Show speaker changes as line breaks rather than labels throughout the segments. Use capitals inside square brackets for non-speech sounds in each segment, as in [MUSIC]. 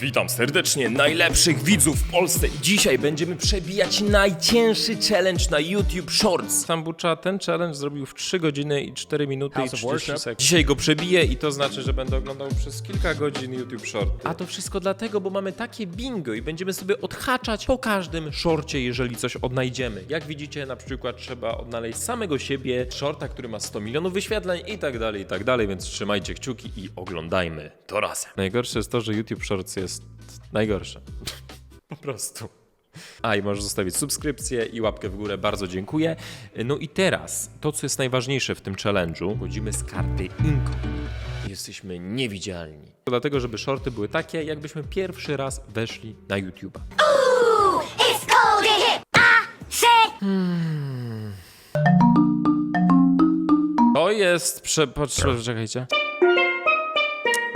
Witam serdecznie najlepszych widzów w Polsce. Dzisiaj będziemy przebijać najcięższy challenge na YouTube Shorts. Sambucza ten challenge zrobił w 3 godziny i 4 minuty
House
i
of
30
Worship.
sekund. Dzisiaj go przebiję i to znaczy, że będę oglądał przez kilka godzin YouTube Shorty. A to wszystko dlatego, bo mamy takie bingo i będziemy sobie odhaczać po każdym shorcie, jeżeli coś odnajdziemy. Jak widzicie, na przykład trzeba odnaleźć samego siebie, shorta, który ma 100 milionów wyświetleń i tak dalej, i tak dalej, więc trzymajcie kciuki i oglądajmy to razem. Najgorsze jest to, że YouTube Shorts jest najgorsze. po prostu. A i możesz zostawić subskrypcję i łapkę w górę, bardzo dziękuję. No i teraz, to co jest najważniejsze w tym challenge'u, wchodzimy z karty Inko. Jesteśmy niewidzialni. Dlatego, żeby shorty były takie, jakbyśmy pierwszy raz weszli na YouTube'a.
It's cold in here. I said.
To jest prze... Poczekajcie.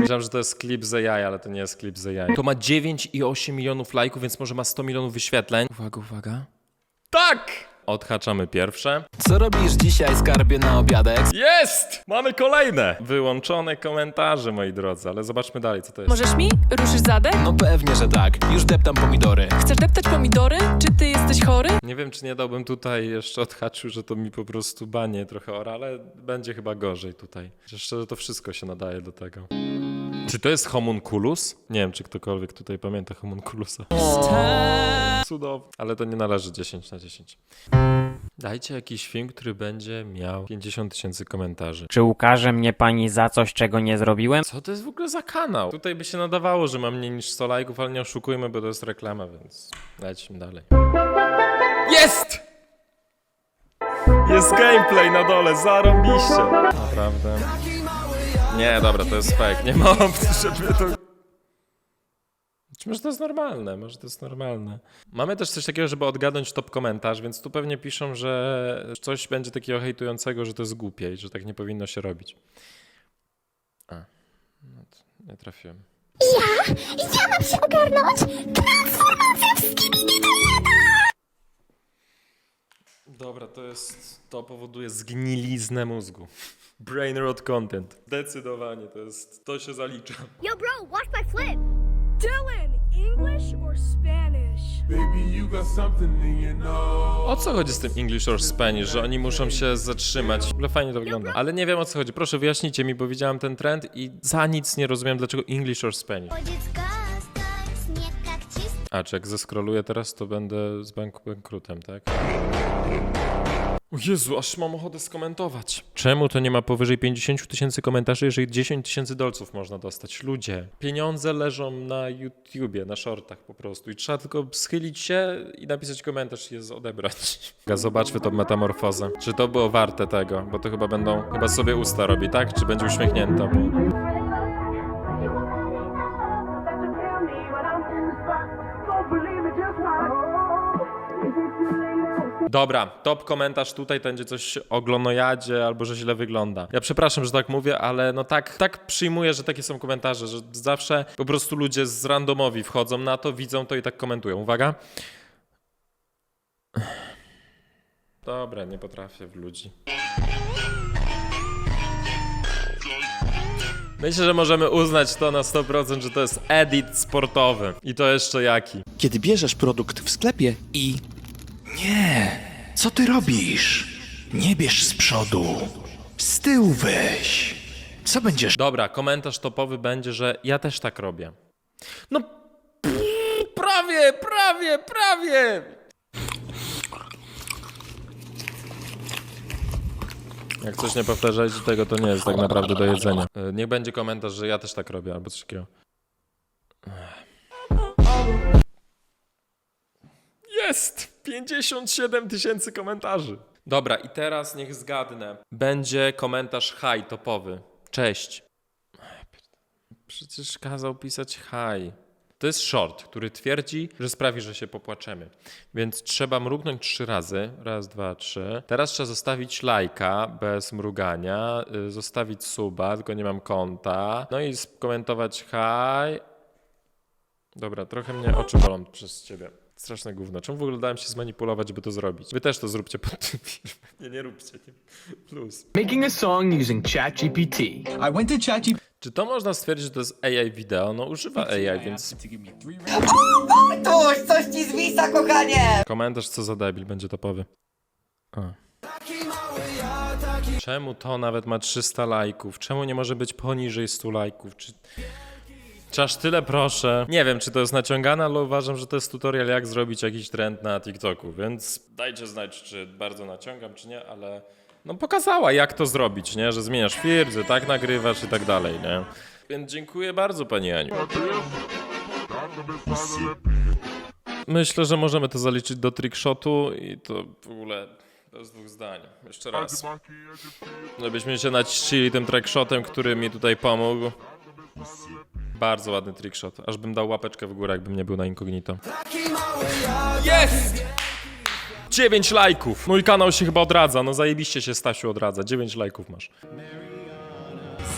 Myślałem, że to jest klip ze jaj, ale to nie jest klip ze jaj. To ma 9,8 milionów lajków, więc może ma 100 milionów wyświetleń. Uwaga, uwaga. Tak! Odhaczamy pierwsze.
Co robisz dzisiaj, skarbie, na obiadek?
Jest! Mamy kolejne! Wyłączone komentarze, moi drodzy, ale zobaczmy dalej, co to jest.
Możesz mi? Ruszysz zadek?
No pewnie, że tak. Już deptam pomidory.
Chcesz deptać pomidory? Czy ty jesteś chory?
Nie wiem, czy nie dałbym tutaj jeszcze odhaczył, że to mi po prostu banie trochę ora, ale będzie chyba gorzej tutaj. Jeszcze to wszystko się nadaje do tego. Czy to jest homunculus? Nie wiem, czy ktokolwiek tutaj pamięta homunculusa. Cudownie. Ale to nie należy 10 na 10. Dajcie jakiś film, który będzie miał 50 tysięcy komentarzy.
Czy ukaże mnie pani za coś, czego nie zrobiłem?
Co to jest w ogóle za kanał? Tutaj by się nadawało, że mam mniej niż 100 lajków, ale nie oszukujmy, bo to jest reklama, więc lecimy dalej. Jest! Jest gameplay na dole, zarąbiście. Naprawdę. Nie, dobra, to jest fake. Nie ma opcji, żeby to... Czy może to jest normalne? Może to jest normalne. Mamy też coś takiego, żeby odgadnąć top komentarz, więc tu pewnie piszą, że coś będzie takiego hejtującego, że to jest głupie i że tak nie powinno się robić. A, no nie trafiłem.
Ja? Ja mam się ogarnąć? Transformacja w skibidi
Dobra, to jest. To powoduje zgniliznę mózgu. Brain rot content. Zdecydowanie, to jest, to się zalicza.
Yo bro, watch my flip!
Dylan, English or Spanish?
Baby, you got something in your nose.
O co chodzi z tym English or Spanish, że oni muszą się zatrzymać? W ogóle fajnie to wygląda. Ale nie wiem o co chodzi, proszę wyjaśnijcie mi, bo widziałem ten trend i za nic nie rozumiem, dlaczego English or Spanish. A czy jak zeskroluję teraz, to będę z bank bankrutem, tak? O Jezu, aż mam ochotę skomentować. Czemu to nie ma powyżej 50 tysięcy komentarzy, jeżeli 10 tysięcy dolców można dostać? Ludzie, pieniądze leżą na YouTubie, na shortach po prostu i trzeba tylko schylić się i napisać komentarz i je odebrać. [LAUGHS] Zobaczmy tą metamorfozę. Czy to było warte tego? Bo to chyba będą, chyba sobie usta robi, tak? Czy będzie uśmiechnięta? Bo... Dobra, top komentarz tutaj to będzie coś o glonojadzie albo że źle wygląda. Ja przepraszam, że tak mówię, ale no tak, tak przyjmuję, że takie są komentarze, że zawsze po prostu ludzie z randomowi wchodzą na to, widzą to i tak komentują. Uwaga. Dobra, nie potrafię w ludzi. Myślę, że możemy uznać to na 100%, że to jest edit sportowy. I to jeszcze jaki.
Kiedy bierzesz produkt w sklepie i. Nie! Co ty robisz? Nie bierz z przodu. Z tyłu weź. Co będziesz
Dobra, komentarz topowy będzie, że ja też tak robię. No, prawie, prawie, prawie. Jak coś nie powtarzajcie tego, to nie jest tak naprawdę do jedzenia. E, Niech będzie komentarz, że ja też tak robię, albo coś takiego. Jest! 57 tysięcy komentarzy. Dobra, i teraz niech zgadnę. Będzie komentarz hi topowy. Cześć. Przecież kazał pisać hi. To jest short, który twierdzi, że sprawi, że się popłaczemy. Więc trzeba mrugnąć trzy razy. Raz, dwa, trzy. Teraz trzeba zostawić lajka bez mrugania, y, zostawić suba, tylko nie mam konta. No i skomentować hi. Dobra, trochę mnie oczy bolą przez ciebie. Straszne gówno. Czemu w ogóle dałem się zmanipulować, żeby to zrobić? Wy też to zróbcie pod tym filmem. Nie, nie róbcie. Nie. Plus.
Making a song using ChatGPT.
I went to ChatGPT.
Czy to można stwierdzić, że to jest AI wideo? No używa AI, więc
Tuż, coś ci zwisa, kochanie!
komentarz co za debil będzie topowy. A. Czemu to nawet ma 300 lajków? Czemu nie może być poniżej 100 lajków? Czy... Czy aż tyle proszę? Nie wiem, czy to jest naciągane, ale uważam, że to jest tutorial, jak zrobić jakiś trend na TikToku, więc dajcie znać, czy bardzo naciągam, czy nie, ale no pokazała, jak to zrobić, nie? Że zmieniasz firm, że tak nagrywasz i tak dalej, nie? Więc dziękuję bardzo, pani Aniu. Myślę, że możemy to zaliczyć do trickshotu i to w ogóle bez dwóch zdań. Jeszcze raz. Żebyśmy się naciśnili tym trickshotem, który mi tutaj pomógł. Bardzo ładny trickshot. Aż bym dał łapeczkę w górę, jakbym nie był na incognito. Jest! 9 lajków! Mój kanał się chyba odradza. No zajebiście się Stasiu odradza. 9 lajków masz.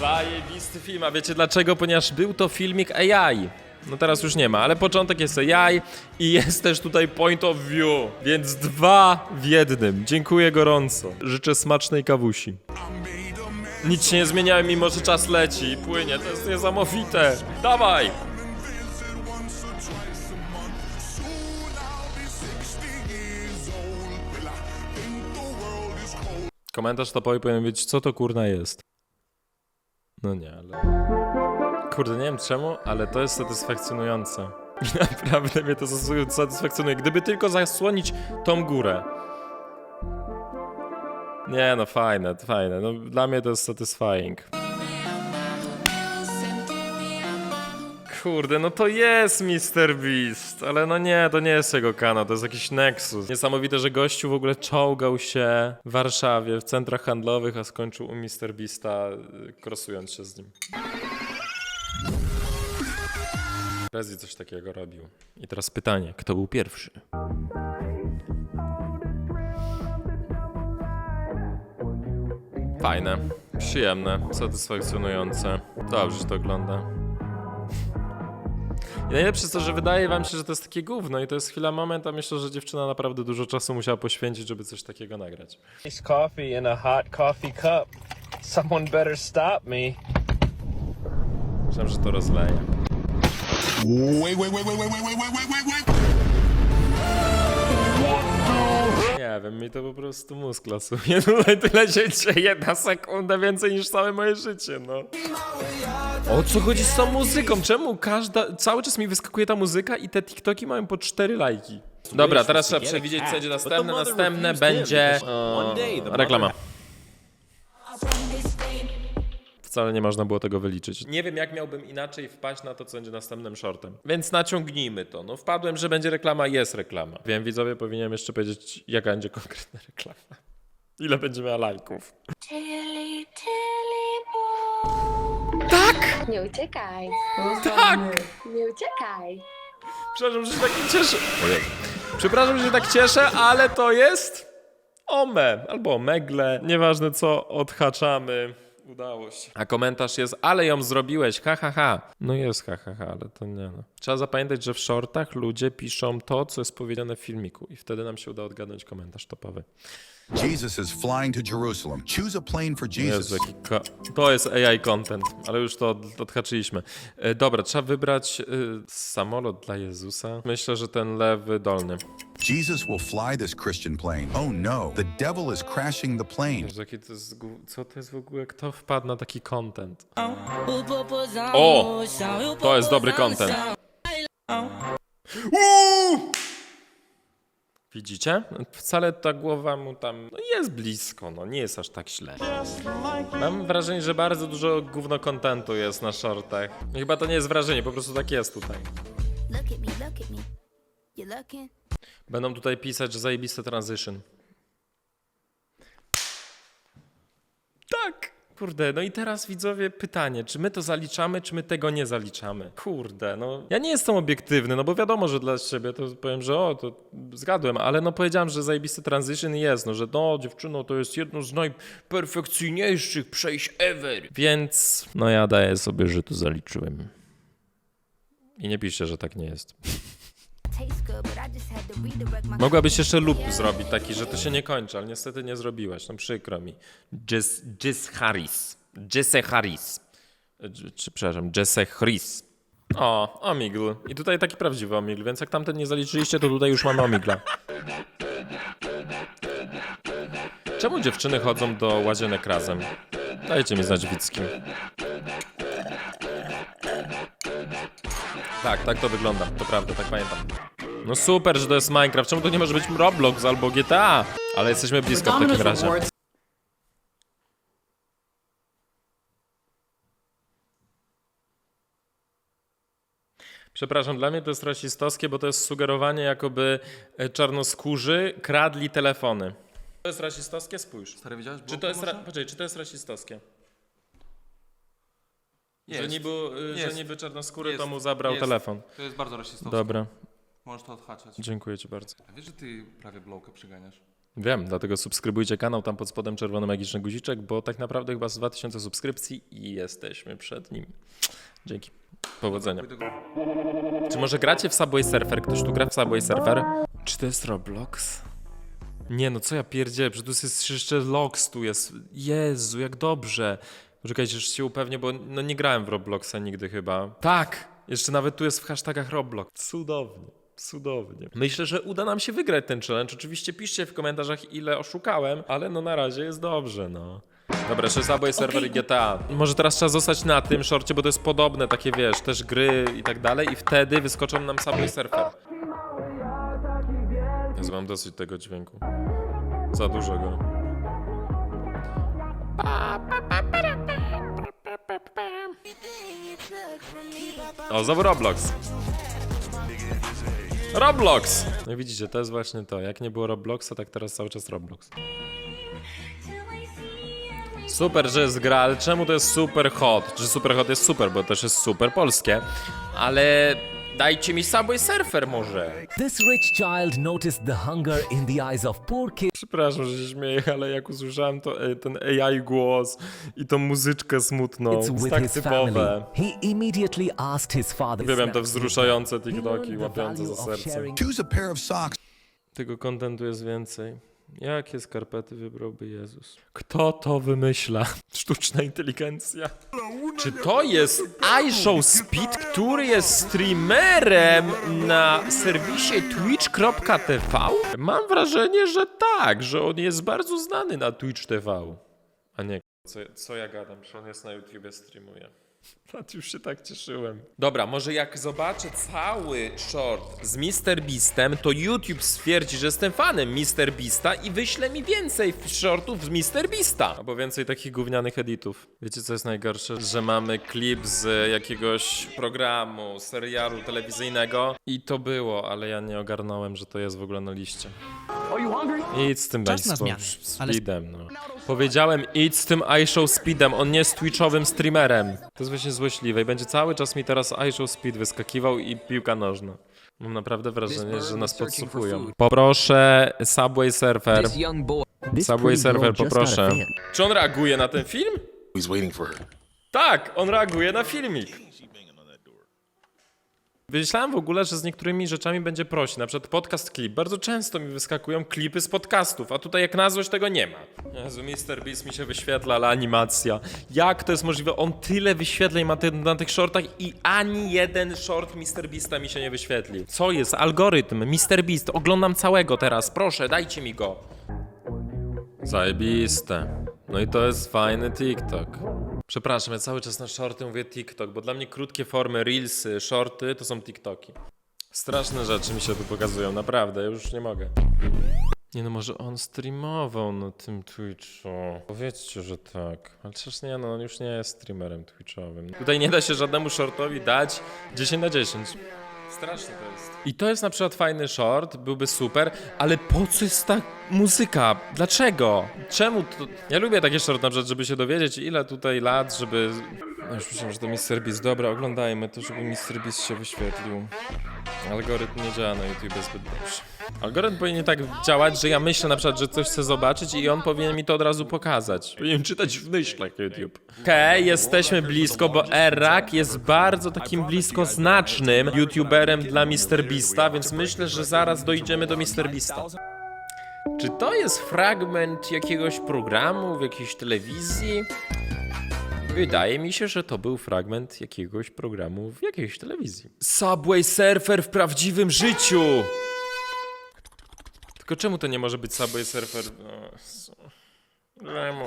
Zajebisty film, a wiecie dlaczego? Ponieważ był to filmik AI. No teraz już nie ma, ale początek jest AI i [LAUGHS] jest też tutaj point of view, więc dwa w jednym. Dziękuję gorąco. Życzę smacznej kawusi. Nic się nie zmieniałem, mimo że czas leci i płynie. To jest niesamowite. Dawaj! Komentarz topowy powinien być, co to kurna jest. No nie, ale... Kurde, nie wiem czemu, ale to jest satysfakcjonujące. [LAUGHS] Naprawdę mnie to satysfakcjonuje. Gdyby tylko zasłonić tą górę. Nie no, fajne, fajne. No, dla mnie to jest satisfying. Kurde, no to jest Mr. Beast, ale no nie, to nie jest jego kanał, to jest jakiś Nexus. Niesamowite, że gościu w ogóle czołgał się w Warszawie, w centrach handlowych, a skończył u Mr. Beasta, y, krosując się z nim. Rezi coś takiego robił. I teraz pytanie, kto był pierwszy? Fajne, przyjemne, satysfakcjonujące. Dobrze się to ogląda. I najlepsze jest to, że wydaje wam się, że to jest takie gówno i to jest chwila moment, a myślę, że dziewczyna naprawdę dużo czasu musiała poświęcić, żeby coś takiego nagrać.
Coffee in a hot coffee cup. Someone better stop me.
Myślałem, że to rozleje. Nie wiem, mi to po prostu mózg lasuje. [LAUGHS] Tutaj tyle się dzieje, jedna sekunda więcej niż całe moje życie, no. O co chodzi z tą muzyką? Czemu każda, cały czas mi wyskakuje ta muzyka i te TikToki mają po 4 lajki? Dobra, teraz trzeba przewidzieć, co będzie następne. Następne będzie... e, reklama. Wcale nie można było tego wyliczyć. Nie wiem, jak miałbym inaczej wpaść na to, co będzie następnym shortem. Więc naciągnijmy to. No wpadłem, że będzie reklama, jest reklama. Wiem, widzowie, powinienem jeszcze powiedzieć, jaka będzie konkretna reklama. [LAUGHS] Ile będzie miała lajków.
Tilly, Tilly boo.
Tak!
Nie uciekaj.
Tak!
Nie uciekaj.
Przepraszam, że się tak cieszę. Ojej. Przepraszam, że się tak cieszę, ale to jest Ome albo Omegle. Nieważne co, odhaczamy. Udało się. A komentarz jest, ale ją zrobiłeś, ha, ha, ha. No jest ha, ha, ha, ale to nie no. Trzeba zapamiętać, że w shortach ludzie piszą to, co jest powiedziane w filmiku i wtedy nam się uda odgadnąć komentarz topowy.
Jesus is flying to Jerusalem. Choose a plane for
Jezu,
Jesus.
jaki ko- to jest AI content, ale już to od- odhaczyliśmy. E, dobra, trzeba wybrać e, samolot dla Jezusa. Myślę, że ten lewy dolny.
Jesus will fly this Christian plane. Oh no, the devil is crashing the plane.
Jezu, jaki to jest, gu- co to jest w ogóle? Kto wpadł na taki content? O! To jest dobry content. Uuu! Widzicie? Wcale ta głowa mu tam no jest blisko, no nie jest aż tak źle. Mam wrażenie, że bardzo dużo gówno kontentu jest na shortach. Chyba to nie jest wrażenie, po prostu tak jest tutaj.
Look at me, look at me. You looking?
Będą tutaj pisać, że zajebiste transition. Tak! Kurde, no i teraz widzowie pytanie, czy my to zaliczamy, czy my tego nie zaliczamy? Kurde, no ja nie jestem obiektywny, no bo wiadomo, że dla siebie to powiem, że o, to zgadłem, ale no powiedziałem, że zajebisty transition jest, no że no dziewczyno, to jest jedno z najperfekcyjniejszych przejść ever. Więc no ja daję sobie, że to zaliczyłem. I nie piszcie, że tak nie jest. [LAUGHS] Mogłabyś jeszcze lub zrobić taki, że to się nie kończy, ale niestety nie zrobiłaś. No przykro mi. Jess, Jess Harris. Jesse Harris. czy przepraszam, Jesse Chris. O, Omigl. I tutaj taki prawdziwy Omigl, więc jak tamten nie zaliczyliście, to tutaj już mamy Omigla. Czemu dziewczyny chodzą do łazienek razem? Dajcie mi znać Wickim. Tak, tak to wygląda, to prawda, tak pamiętam. No super, że to jest Minecraft, czemu to nie może być Roblox albo GTA? Ale jesteśmy blisko w takim razie. Przepraszam, dla mnie to jest rasistowskie, bo to jest sugerowanie, jakoby e, czarnoskórzy kradli telefony. To jest rasistowskie? Spójrz.
Stary, widziałeś?
Czy to jest, ra- poczekaj, czy to jest rasistowskie? Że
Jest.
niby, y, że
Jest.
niby czarnoskóry
Jest.
to mu zabrał
Jest.
telefon.
To jest bardzo rasistowskie.
Dobra,
Możesz to odhaczać.
dziękuję ci bardzo.
A wiesz, że ty prawie blowkę przyganiasz?
Wiem, dlatego subskrybujcie kanał, tam pod spodem czerwony magiczny guziczek, bo tak naprawdę chyba z 2000 subskrypcji i jesteśmy przed nim. Dzięki. Powodzenia. Czy może gracie w Subway Surfer? Ktoś tu gra w Subway Surfer? Czy to jest Roblox? Nie no, co ja pierdzielę, przecież tu jest jeszcze Lox tu jest. Jezu, jak dobrze. Czekajcie, już się upewnię, bo no nie grałem w Robloxa nigdy chyba. Tak! Jeszcze nawet tu jest w hashtagach Roblox. Cudownie. Cudownie. Myślę, że uda nam się wygrać ten challenge. Oczywiście piszcie w komentarzach, ile oszukałem, ale no na razie jest dobrze, no. Dobra, jeszcze Subway Server i GTA. Może teraz trzeba zostać na tym shorcie, bo to jest podobne, takie wiesz, też gry i tak dalej i wtedy wyskoczą nam Subway Surfer. Jezu, mam dosyć tego dźwięku. Za dużo go. O, znowu Roblox. Roblox! No widzicie, to jest właśnie to. Jak nie było Robloxa, tak teraz cały czas Roblox. Super, że jest gra, ale czemu to jest super hot? Że super hot jest super, bo też jest super polskie. Ale dajcie mi Subway Surfer może.
This rich child noticed the hunger in the eyes of poor kids.
Przepraszam, że się śmieję, ale jak usłyszałem to, e, ten AI głos i tą muzyczkę smutną, jest
with
tak
his
typowe.
family. He immediately asked his father.
Uwielbiam te wzruszające TikToki, łapiące za serce.
Choose a pair of socks.
Tego kontentu jest więcej. Jakie skarpety wybrałby Jezus? Kto to wymyśla? [LAUGHS] Sztuczna inteligencja. Czy to jest iShow Speed, który jest streamerem na serwisie twitch.tv? Mam wrażenie, że tak, że on jest bardzo znany na Twitch TV. A nie, co, co ja gadam, że on jest na YouTubie streamuje. Nad już się tak cieszyłem. Dobra, może jak zobaczę cały short z Mr. Beastem, to YouTube stwierdzi, że jestem fanem Mr. Beasta i wyśle mi więcej shortów z Mr. Beasta. Albo więcej takich gównianych editów. Wiecie co jest najgorsze? Że mamy klip z jakiegoś programu, serialu telewizyjnego i to było, ale ja nie ogarnąłem, że to jest w ogóle na liście. Idź z tym
Czas na
iShow
zmianę, ale-
Speedem, no. Powiedziałem idź z tym iShow Speedem, on nie jest twitchowym streamerem. To jest właśnie złośliwe i będzie cały czas mi teraz iShow Speed wyskakiwał i piłka nożna. Mam naprawdę wrażenie, że nas podsłuchują. Poproszę Subway Surfer.
This
Subway Surfer, poproszę. Czy on reaguje na ten film?
He's waiting for her.
Tak, on reaguje na filmik. Myślałem w ogóle, że z niektórymi rzeczami będzie prościej. Na przykład podcast klip. Bardzo często mi wyskakują klipy z podcastów, a tutaj jak na złość tego nie ma. Jezu, Mr. Beast mi się wyświetla, ale animacja. Jak to jest możliwe? On tyle wyświetleń ma ty- na tych shortach i ani jeden short Mr. Beasta mi się nie wyświetlił. Co jest? Algorytm. Mr. Beast. Oglądam całego teraz. Proszę, dajcie mi go. Zajebiste. No i to jest fajny TikTok. Przepraszam, ja cały czas na shorty mówię TikTok, bo dla mnie krótkie formy, reelsy, shorty to są TikToki. Straszne rzeczy mi się tu pokazują, naprawdę, ja już nie mogę. Nie no, może on streamował na tym Twitchu. Powiedzcie, że tak. Ale przecież nie, no on już nie jest streamerem Twitchowym. Tutaj nie da się żadnemu shortowi dać 10 na 10. Straszne to jest. I to jest na przykład fajny short, byłby super, ale po co jest ta muzyka? Dlaczego? Czemu to... Ja lubię takie short na przykład, żeby się dowiedzieć ile tutaj lat, żeby... No już myślałem, że to Mr. Beast. Dobra, oglądajmy to, żeby Mr. Beast się wyświetlił. Algorytm nie działa na YouTube zbyt dobrze. Algorytm powinien tak działać, że ja myślę na przykład, że coś chcę zobaczyć i on powinien mi to od razu pokazać. Powinien czytać w myślach YouTube. Okej, jesteśmy blisko, bo Erak jest bardzo takim blisko znacznym YouTuberem dla MrBeasta, więc myślę, że zaraz dojdziemy do MrBeasta. Czy to jest fragment jakiegoś programu w jakiejś telewizji? Wydaje mi się, że to był fragment jakiegoś programu w jakiejś telewizji. Subway Surfer w prawdziwym życiu! Tylko czemu to nie może być Subway Surfer? No, Czemu?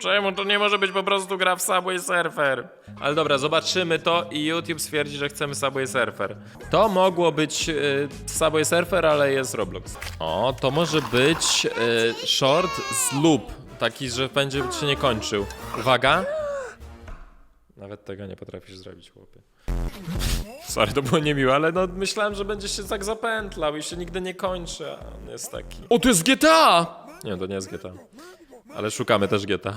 Czemu to nie może być po prostu gra w Subway Surfer? Ale dobra, zobaczymy to i YouTube stwierdzi, że chcemy Subway Surfer. To mogło być y, Subway Surfer, ale jest Roblox. O, to może być y, short z loop. Taki, że będzie się nie kończył. Uwaga. Nawet tego nie potrafisz zrobić, chłopie. [LAUGHS] Sorry, to było niemiłe, ale no myślałem, że będzie się tak zapętlał i się nigdy nie kończy, a on jest taki. O, to jest GTA! Nie, to nie jest GTA. Ale szukamy też GTA.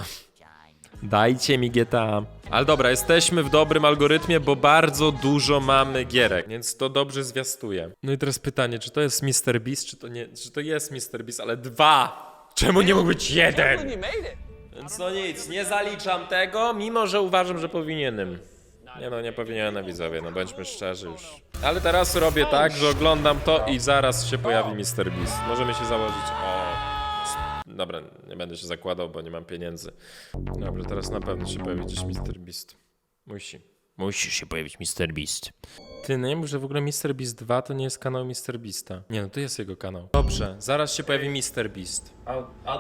Dajcie mi GTA. Ale dobra, jesteśmy w dobrym algorytmie, bo bardzo dużo mamy gierek, więc to dobrze zwiastuje. No i teraz pytanie, czy to jest Mr. Beast, czy to nie, czy to jest Mr. Beast, ale dwa! Czemu nie mógł być jeden? Więc no nic, nie zaliczam tego, mimo że uważam, że powinienem. Nie no, nie powinienem widzowie, no bądźmy szczerzy już. Ale teraz robię tak, że oglądam to i zaraz się pojawi Mr. Beast. Możemy się założyć. O. Dobra, nie będę się zakładał, bo nie mam pieniędzy. Dobrze, teraz na pewno się pojawi gdzieś Mr. Beast. Musi. Musi się pojawić Mr. Beast. Ty, no nie mów, że w ogóle Mr. Beast 2 to nie jest kanał Mr. Beasta. Nie no, to jest jego kanał. Dobrze, zaraz się pojawi Mr. Beast.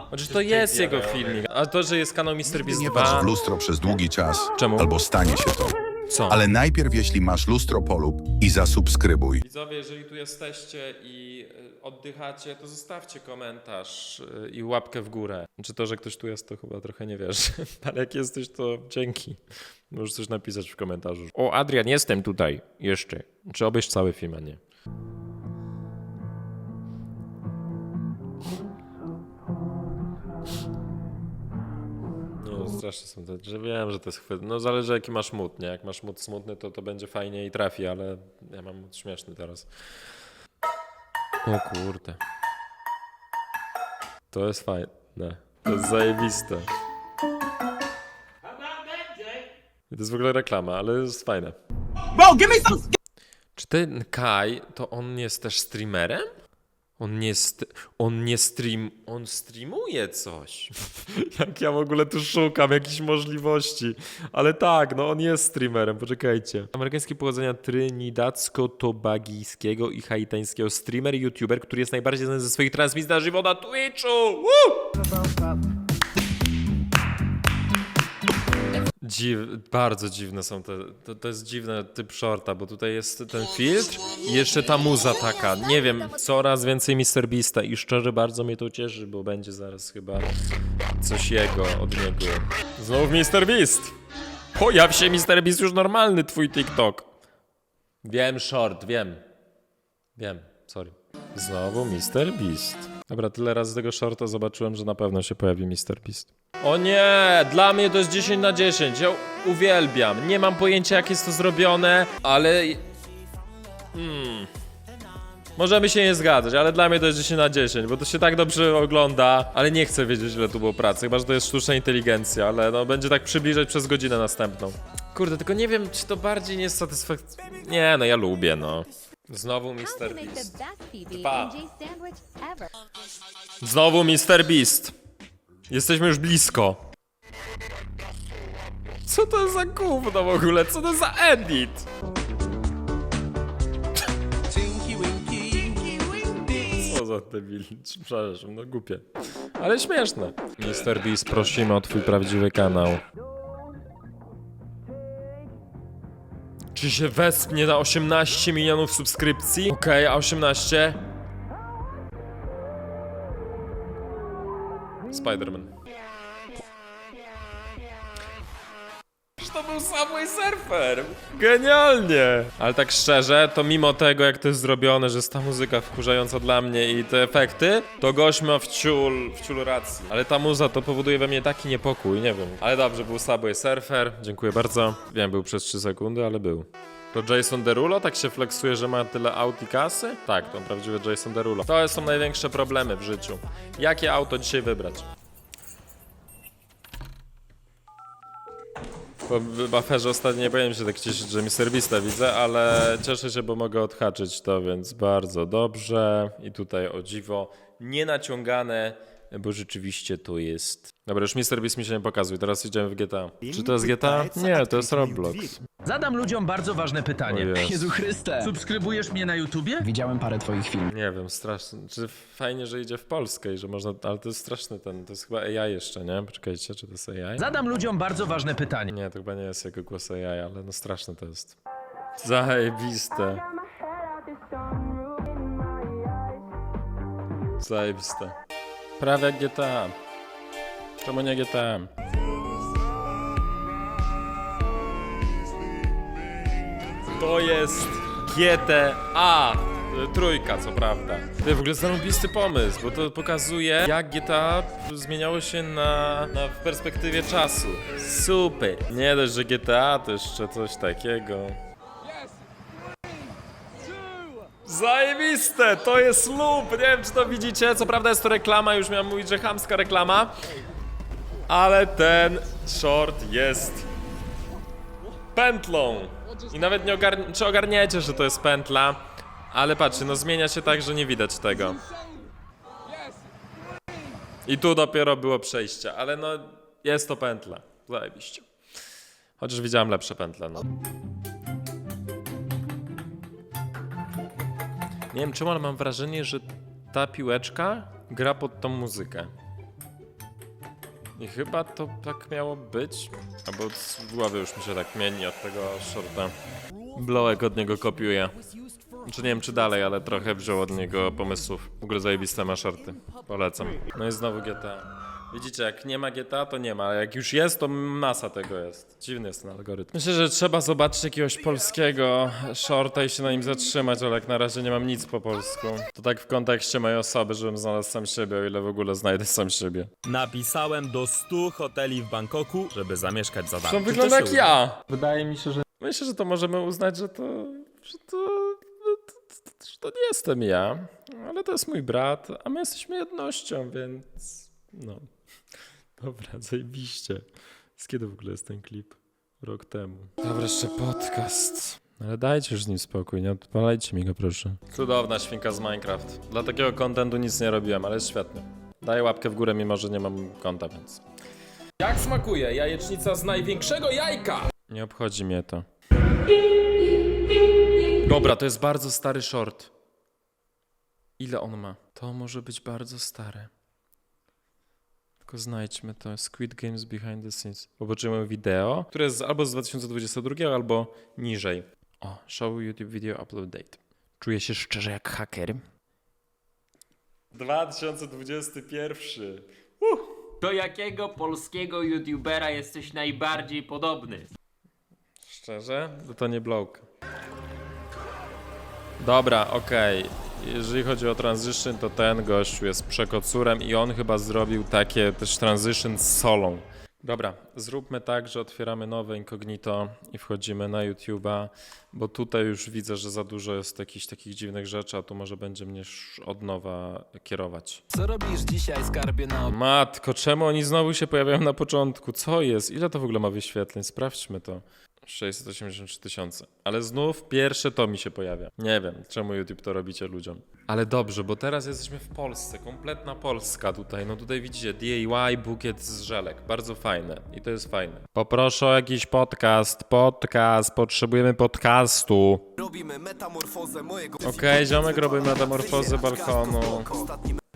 Znaczy to jest jego filmik. A to, że jest kanał Mr. Beast
Nie
2...
patrz w lustro przez długi czas,
Czemu?
albo stanie się to.
Co?
Ale najpierw, jeśli masz lustro, polub i zasubskrybuj.
Widzowie, jeżeli tu jesteście i y, oddychacie, to zostawcie komentarz y, i łapkę w górę. Czy to, że ktoś tu jest, to chyba trochę nie wiesz. [LAUGHS] Ale jak jesteś, to dzięki. Możesz coś napisać w komentarzu. O, Adrian, jestem tutaj. Jeszcze. Czy obejrz cały film, a nie. Strasznie są te, że wiem, że to jest chwyt. No zależy jaki masz mód, nie? Jak masz mód smutny, to to będzie fajnie i trafi, ale ja mam mód śmieszny teraz. O kurde. To jest fajne. To jest zajebiste. I to jest w ogóle reklama, ale jest fajne. Czy ten Kai, to on jest też streamerem? On nie, on nie stream, on streamuje coś. [LAUGHS] Jak ja w ogóle tu szukam jakichś możliwości. Ale tak, no on jest streamerem, poczekajcie. Amerykańskie pochodzenia trinidadzko-tobagijskiego i haitańskiego streamer i youtuber, który jest najbardziej znany ze swoich transmisji na żywo na Twitchu. Woo! Dziw, bardzo dziwne są te, to, to jest dziwny typ shorta, bo tutaj jest ten filtr i jeszcze ta muza taka, nie wiem, coraz więcej Mr. Beasta i szczerze bardzo mnie to cieszy, bo będzie zaraz chyba coś jego od niego. Znowu Mr. Beast! Pojaw się Mr. Beast już normalny, twój TikTok. Wiem, short, wiem. Wiem, sorry. Znowu Mr. Beast. Dobra, tyle razy tego shorta zobaczyłem, że na pewno się pojawi Mr. Beast. O nie, dla mnie to jest 10 na 10. Ja uwielbiam. Nie mam pojęcia, jak jest to zrobione, ale. Hmm. Możemy się nie zgadzać, ale dla mnie to jest 10 na 10, bo to się tak dobrze ogląda, ale nie chcę wiedzieć, ile tu było pracy, chyba że to jest sztuczna inteligencja, ale no będzie tak przybliżać przez godzinę następną. Kurde, tylko nie wiem, czy to bardziej nie jest satysfakcjonujące. Nie, no ja lubię, no. Znowu Mr. Beast. Dwa. Znowu Mr. Beast. Jesteśmy już blisko. Co to za gówno w ogóle? Co to za edit? Co za debil. Przepraszam, no głupie. Ale śmieszne. Mr. Beast, prosimy o twój prawdziwy kanał. Czy się wespnie na 18 milionów subskrypcji? Okej, a 18? Spider-Man. To był Subway Surfer! Genialnie! Ale tak szczerze, to mimo tego jak to jest zrobione, że jest ta muzyka wkurzająca dla mnie i te efekty, to gość ma wciul, wciul racji. Ale ta muza to powoduje we mnie taki niepokój, nie wiem. Ale dobrze, był Subway Surfer, dziękuję bardzo. Wiem, był przez 3 sekundy, ale był. To Jason Derulo tak się flexuje, że ma tyle aut i kasy? Tak, to prawdziwy Jason Derulo. To są największe problemy w życiu. Jakie auto dzisiaj wybrać? Po aferze ostatnio nie powinien się tak cieszyć, że mi serwista widzę, ale cieszę się, bo mogę odhaczyć to, więc bardzo dobrze. I tutaj o dziwo, nienaciągane bo rzeczywiście to jest... Dobra, już Mr. Beast mi się nie pokazuje, teraz idziemy w GTA. Czy to jest GTA? Nie, to jest Roblox.
Zadam ludziom bardzo ważne pytanie.
O Jezu.
Jezu Chryste, subskrybujesz mnie na YouTubie?
Widziałem parę twoich filmów.
Nie wiem, straszne. Czy fajnie, że idzie w Polskę i że można... Ale to jest straszny ten, to jest chyba AI jeszcze, nie? Poczekajcie, czy to jest AI?
Zadam ludziom bardzo ważne pytanie.
Nie, to chyba nie jest jego głos AI, ale no straszne to jest. Zajebiste. Zajebiste. Prawie jak GTA. Czemu nie GTA? To jest GTA. Trójka, co prawda. To w ogóle zarąbisty pomysł, bo to pokazuje, jak GTA zmieniało się na, na w perspektywie czasu. Super. Nie dość, że GTA, to jeszcze coś takiego. Zajebiste! To jest loop! Nie wiem, czy to widzicie. Co prawda jest to reklama, już miałem mówić, że chamska reklama. Ale ten short jest pętlą. I nawet nie ogarn czy ogarniecie, że to jest pętla. Ale patrzcie, no zmienia się tak, że nie widać tego. I tu dopiero było przejście, ale no jest to pętla. Zajebiście. Chociaż widziałem lepsze pętle, no. Nie wiem czemu, ale mam wrażenie, że ta piłeczka gra pod tą muzykę. I chyba to tak miało być. Albo z głowy już mi się tak mieni od tego shorta. Blowek od niego kopiuje. Czy nie wiem czy dalej, ale trochę wziął od niego pomysłów. W ogóle zajebiste ma shorty. Polecam. No i znowu GTA. Widzicie, jak nie ma GTA, to nie ma, a jak już jest, to masa tego jest. Dziwny jest ten algorytm. Myślę, że trzeba zobaczyć jakiegoś polskiego shorta i się na nim zatrzymać, ale jak na razie nie mam nic po polsku. To tak w kontekście mojej osoby, żebym znalazł sam siebie, o ile w ogóle znajdę sam siebie.
Napisałem do 100 hoteli w Bangkoku, żeby zamieszkać za darmo.
To wygląda jak ja. Wydaje mi się, że... Myślę, że to możemy uznać, że to... Że to... Że to nie jestem ja, ale to jest mój brat, a my jesteśmy jednością, więc... No... Dobra, zajebiście. Z kiedy w ogóle jest ten klip? Rok temu. Dobra, jeszcze podcast. Ale dajcie już z nim spokój, nie odpalajcie mi go proszę. Cudowna świnka z Minecraft. Dla takiego kontentu nic nie robiłem, ale jest świetny. Daję łapkę w górę, mimo że nie mam konta, więc... Jak smakuje jajecznica z największego jajka? Nie obchodzi mnie to. Dobra, to jest bardzo stary short. Ile on ma? To może być bardzo stare. Tylko znajdźmy to. Squid Games Behind the Scenes. Zobaczymy wideo, które jest albo z 2022, albo niżej. O, show YouTube video upload date. Czuję się szczerze jak haker. 2021.
Do jakiego polskiego youtubera jesteś najbardziej podobny?
Szczerze? To, to nie bloke. Dobra, okej. Jeżeli chodzi o transition, to ten gościu jest przekocurem i on chyba zrobił takie też transition z solą. Dobra, zróbmy tak, że otwieramy nowe incognito i wchodzimy na YouTube'a, bo tutaj już widzę, że za dużo jest jakichś takich dziwnych rzeczy, a tu może będzie mnie od nowa kierować.
Co robisz dzisiaj, skarbie na?
Matko, czemu oni znowu się pojawiają na początku? Co jest? Ile to w ogóle ma wyświetleń? Sprawdźmy to. 683 tysiące. Ale znów pierwsze to mi się pojawia. Nie wiem, czemu YouTube to robicie ludziom. Ale dobrze, bo teraz jesteśmy w Polsce. Kompletna Polska tutaj. No tutaj widzicie DIY, bukiet z żelek. Bardzo fajne. I to jest fajne. Poproszę o jakiś podcast. Podcast. Potrzebujemy podcastu.
Robimy metamorfozę mojego...
Okej, ziomek robi metamorfozę balkonu.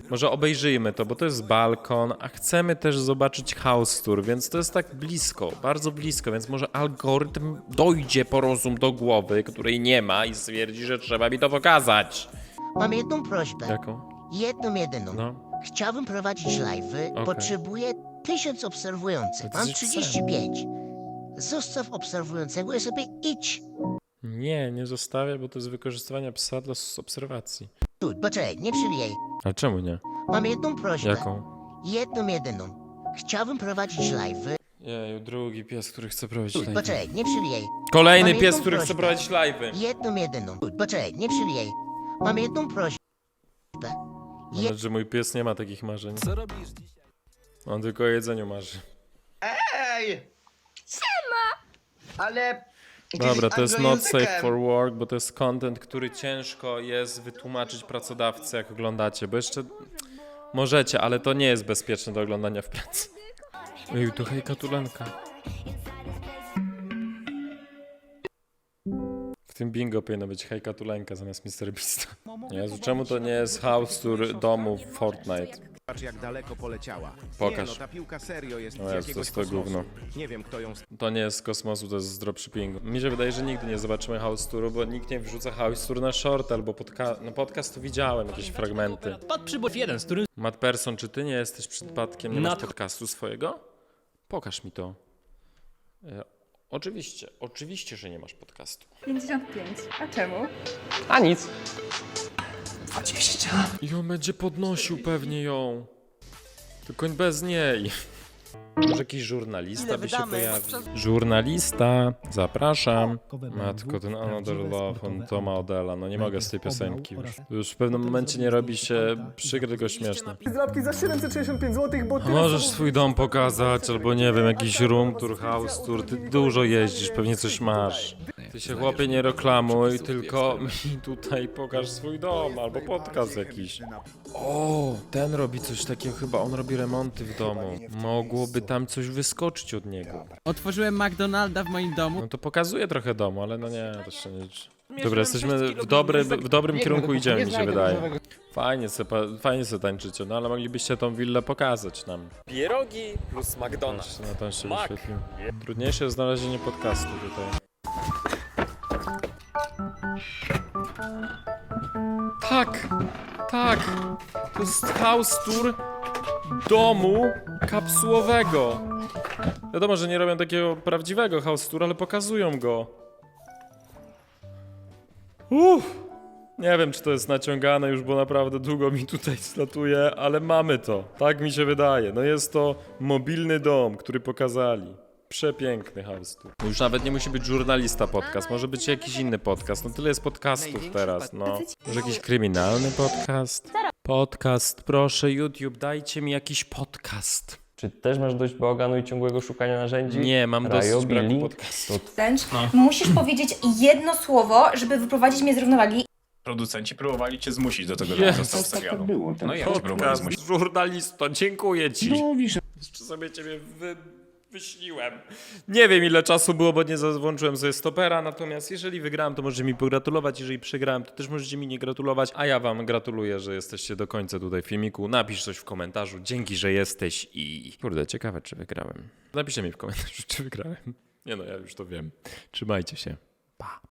Może obejrzyjmy to, bo to jest balkon, a chcemy też zobaczyć house tour, więc to jest tak blisko, bardzo blisko, więc może algorytm dojdzie po rozum do głowy, której nie ma i stwierdzi, że trzeba mi to pokazać.
Mam jedną prośbę.
Jaką?
Jedną, jedyną.
No.
Chciałbym prowadzić live'y.
Okej.
Potrzebuję tysiąc obserwujących.
To
Mam
ty
35. Zostaw obserwującego i sobie idź.
Nie, nie zostawię, bo to jest wykorzystywanie psa dla s- obserwacji.
Tu, poczekaj, nie przywijaj.
Ale czemu nie?
Mam jedną prośbę.
Jaką?
Jedną, jedyną. Chciałbym prowadzić live'y.
Jeju, drugi pies, który chce prowadzić live.
poczekaj, nie przywijaj.
Kolejny
Mam
pies,
jedną
który chce
prośbę.
prowadzić live.
Jedną, jedyną. Tu, poczekaj, nie przywijaj. Mam jedną prośbę.
Mam nadzieję, że mój pies nie ma takich marzeń.
Co robisz dzisiaj?
On tylko o jedzeniu marzy.
Ej! Siema! Ale...
Dobra, to jest not safe for work, bo to jest content, który ciężko jest wytłumaczyć pracodawcy, jak oglądacie, bo jeszcze Możecie, ale to nie jest bezpieczne do oglądania w pracy. Ej, to hejka tulenka. W tym bingo powinno być hejka tulenka zamiast Mr. Beasta. Jezu, czemu to nie jest house tour domu w Fortnite?
Patrz jak daleko poleciała.
Pokaż.
Nie, no, ta piłka serio jest
O
z
Jezu, to
jakiegoś
jest to
kosmosu.
gówno.
Nie wiem kto ją
To nie jest z kosmosu, to jest z dropshippingu. Mi się wydaje, że nigdy nie zobaczymy house touru, bo nikt nie wrzuca house tour na short albo podca no podcast to widziałem, jakieś fragmenty.
Pod przybór jeden, z którym
Matt Person, czy ty nie jesteś przypadkiem, nie masz
Nad-
podcastu swojego? Pokaż mi to. E, oczywiście, oczywiście, że nie masz podcastu.
55. A czemu?
A nic.
I on będzie podnosił pewnie ją. Tylko bez niej. Może jakiś żurnalista by się pojawił. Żurnalista, zapraszam. Matko, ten Another Love, on Toma Odella. No nie mogę z tej piosenki już. Już w pewnym momencie nie robi się przykre, tylko śmieszne.
Za 765 zł, bo
A możesz swój dom pokazać, albo nie wiem, jakiś room tour, house tour. Ty dużo jeździsz, pewnie coś masz. Ty się chłopie nie reklamuj, tylko mi tutaj pokaż swój dom, albo podcast jakiś. O, ten robi coś takiego, chyba on robi remonty w domu. Mogłoby tam coś wyskoczyć od niego.
Otworzyłem McDonalda w moim domu.
No to pokazuje trochę domu, ale no nie, to się nie liczy. Dobra, jesteśmy w, dobry, w dobrym kierunku idziemy, mi się wydaje. Fajnie se, pa- fajnie se tańczycie, no ale moglibyście tą willę pokazać nam.
Pierogi plus McDonald's.
Na ten się
Mak.
wyświetlił. Trudniejsze jest znalezienie podcastu tutaj. Tak, tak. To jest house tour domu kapsułowego. Wiadomo, że nie robią takiego prawdziwego house tour, ale pokazują go. Uff. Nie wiem, czy to jest naciągane już, bo naprawdę długo mi tutaj slatuje, ale mamy to. Tak mi się wydaje. No jest to mobilny dom, który pokazali. Przepiękny house. Już nawet nie musi być żurnalista podcast, może być jakiś inny podcast. No tyle jest podcastów teraz, no. Może jakiś kryminalny podcast? Podcast, proszę YouTube, dajcie mi jakiś podcast.
Czy też masz dość bałaganu i ciągłego szukania narzędzi?
Nie, mam dosyć
Rajobi,
braku
link,
podcastu.
Musisz powiedzieć jedno słowo, żeby wyprowadzić mnie z równowagi.
Producenci próbowali cię zmusić do tego,
żebyś
został w serialu. No i jak cię próbowali
Podcast,
zmusić?
żurnalisto, dziękuję ci. Jeszcze sobie ciebie wy, Nie wiem ile czasu było, bo nie załączyłem sobie stopera, natomiast jeżeli wygrałem, to możecie mi pogratulować, jeżeli przegrałem, to też możecie mi nie gratulować, a ja wam gratuluję, że jesteście do końca tutaj filmiku. Napisz coś w komentarzu, dzięki, że jesteś i... Kurde, ciekawe czy wygrałem. Napiszcie mi w komentarzu, [LAUGHS] czy wygrałem. Nie no, ja już to wiem. Trzymajcie się. Pa.